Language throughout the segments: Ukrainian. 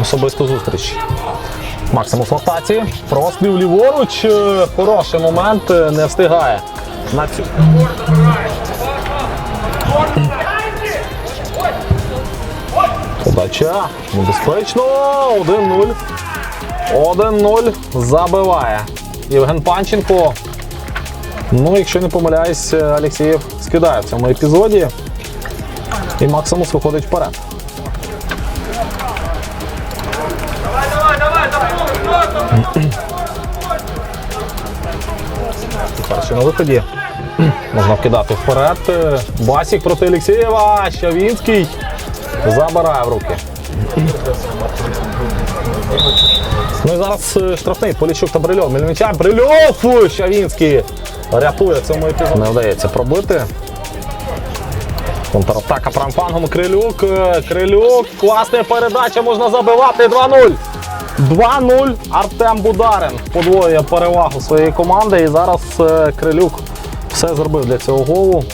особисту зустріч. Максимус в атаці. Простріл ліворуч. Е, Хороший момент. е, Не встигає. На цю. Подача. Небезпечно. 1-0. 1-0. Забиває. Євген Панченко. Ну, якщо не помиляюсь, Алексєєв скидає в цьому епізоді. І Максимус виходить вперед. Перший на виході. Можна вкидати вперед. Басік проти Олексєєва. Щавінський забирає в руки. Ну і зараз е, штрафний Поліщук та Брильов. Мельничак, Брильов! Щавінський рятує цьому епізоді. Не вдається пробити. Контратака правим флангом Крилюк. Е, Крилюк. Класна передача, можна забивати. 2-0. 2-0. Артем Бударин подвоює перевагу своєї команди. І зараз е, Крилюк все зробив для цього голу.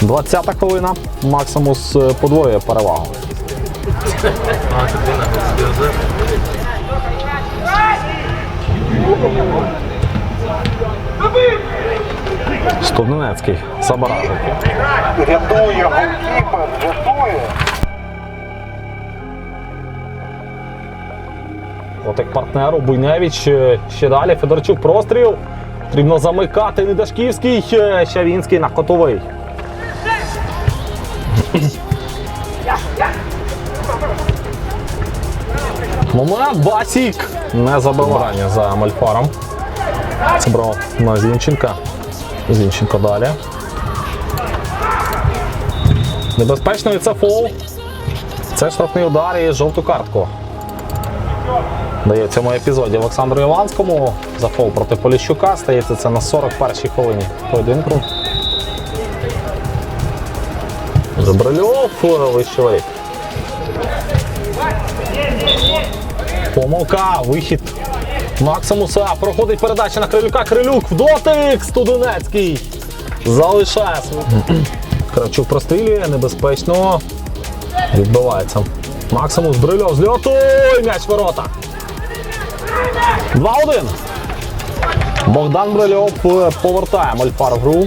Двадцята хвилина. Максимус е, подвоює перевагу. Студенецький забирає. Рятує голкіпер, рятує. От партнеру Буйневич е, ще далі. Федорчук простріл. Потрібно замикати Недашківський. е, Щавінський на котовий. Момент Басік. Не забивання за Мальфаром. Забрав на Зінченка. Зінченко далі. Небезпечно і це фол. Це штрафний удар і жовту картку. Дає цьому епізоді Олександру Іванському за фол проти Поліщука. Стається це на 41-й хвилині поєдинку. Забрильов вище воріт. Помилка, вихід Максимуса. Проходить передача на Крилюка. Крилюк в дотик. Студенецький. Залишає. Кравчук прострілює, небезпечно. Відбивається. Максимус Брильов з льоту. М'яч ворота. 2-1. Богдан Брильов повертає Мольфар в гру.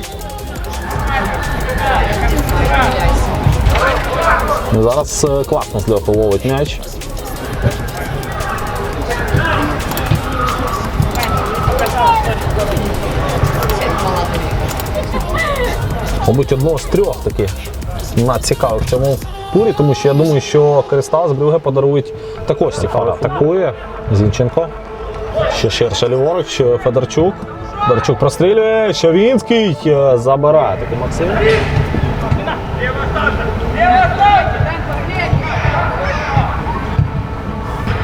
Зараз е, класно з льоту ловить м'яч. Мабуть, одного з трьох таких надцікавих в цьому турі, тому що я думаю, що Кристал з Брюге подарують також цікаве. Атакує Зінченко. Ще ширше ліворуч, Федорчук. Федорчук прострілює, Щавінський е, забирає такий Максим.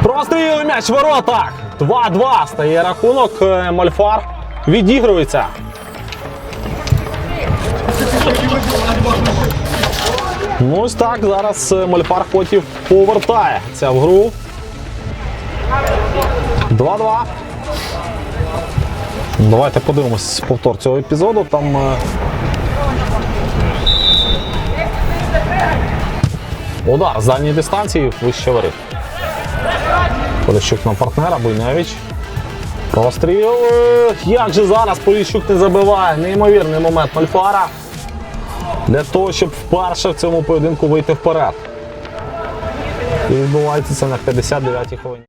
Простріл м'яч в воротах. 2-2 стає рахунок. Е, Мольфар відігрується. Ну ось так, зараз е, Мольфар Хотів повертається в гру. 2-2. Давайте подивимось повтор цього епізоду. Там. е, Удар з дальньої дистанції вище воріт. Поліщук на партнера, Буйневич. Простріл. Е, Як же зараз Поліщук не забиває? Неймовірний момент Мальфара. Для того, щоб вперше в цьому поєдинку вийти вперед. І відбувається це на 59-й хвилині.